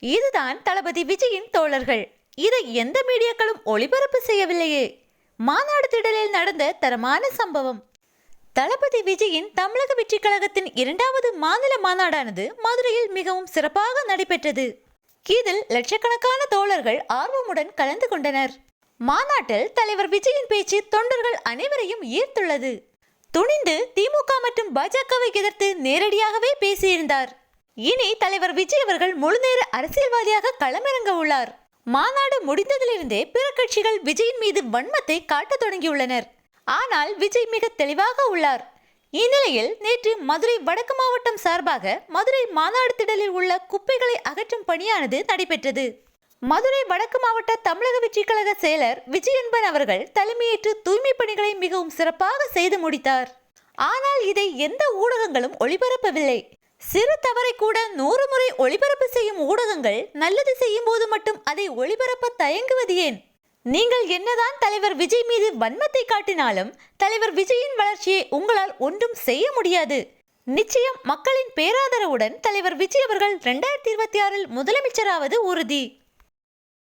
இதுதான் தளபதி விஜயின் தோழர்கள். இதை எந்த மீடியாக்களும் ஒளிபரப்பு செய்யவில்லையே. மாநாடு திடலில் நடந்த தரமான சம்பவம். தளபதி விஜயின் தமிழக வெற்றி கழகத்தின் இரண்டாவது மாநில மாநாடானது மதுரையில் மிகவும் சிறப்பாக நடைபெற்றது. இதில் லட்சக்கணக்கான தோழர்கள் ஆர்வமுடன் கலந்து கொண்டனர். மாநாட்டில் தலைவர் விஜயின் பேச்சு தொண்டர்கள் அனைவரையும் ஈர்த்துள்ளது. துணிந்து திமுக மற்றும் பாஜகவை எதிர்த்து நேரடியாகவே பேசியிருந்தார். இனி தலைவர் விஜய் அவர்கள் முழுநேர அரசியல்வாதியாக களமிறங்க உள்ளார். மாநாடு முடிந்ததிலிருந்தே பிற கட்சிகள் விஜயின் மீது வன்மத்தை காட்டத் தொடங்கியுள்ளனர். ஆனால் விஜய் மிக தெளிவாக உள்ளார். இந்நிலையில் நேற்று மதுரை வடக்கு மாவட்டம் சார்பாக மதுரை மாநாடு திடலில் உள்ள குப்பைகளை அகற்றும் பணியானது நடைபெற்றது. மதுரை வடக்கு மாவட்ட தமிழக வெற்றி கழக செயலர் விஜயன்பன் அவர்கள் தலைமையேற்று தூய்மை பணிகளை மிகவும் சிறப்பாக செய்து முடித்தார். ஆனால் இதை எந்த ஊடகங்களும் ஒளிபரப்பவில்லை. சிறு தவறை கூட நூறு முறை ஒளிபரப்பு செய்யும் ஊடகங்கள் நல்லது செய்யும் போது மட்டும் அதை ஒளிபரப்ப தயங்குவது ஏன்? நீங்கள் என்னதான் தலைவர் விஜய் மீது வன்மத்தை காட்டினாலும் தலைவர் விஜயின் வளர்ச்சியை உங்களால் ஒன்றும் செய்ய முடியாது. நிச்சயம் மக்களின் பேராதரவுடன் தலைவர் விஜய் அவர்கள் இரண்டாயிரத்தி இருபத்தி ஆறில் முதலமைச்சராவது உறுதி.